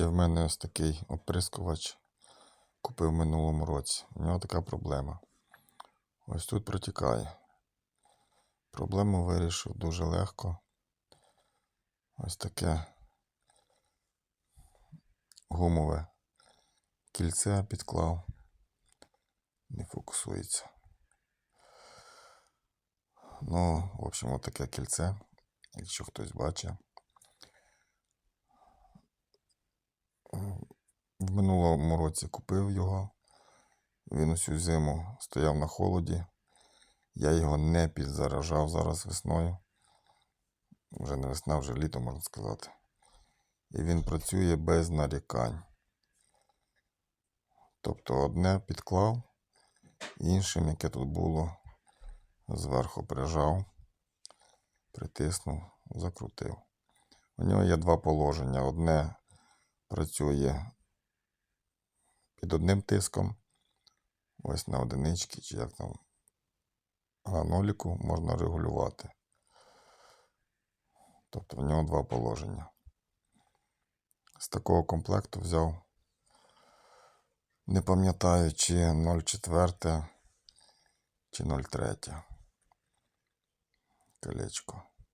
Є в мене ось такий оприскувач. Купив минулому році. У нього така проблема. Ось тут протікає. Проблему вирішив дуже легко. Ось таке гумове кільце підклав. Не фокусується. Ну, в общем, от таке кільце, якщо хтось бачить. Минулому році купив його. Він усю зиму стояв на холоді. Я його не підзаражав зараз весною. Вже не весна, вже літо, можна сказати. І він працює без нарікань. Тобто одне підклав, іншим, яке тут було, зверху прижав, притиснув, закрутив. У нього є два положення. Одне працює під одним тиском, ось на одинички, чи як там, на можна регулювати. Тобто в нього два положення. З такого комплекту взяв, не пам'ятаю, чи 0,4 чи 0,3 колечко.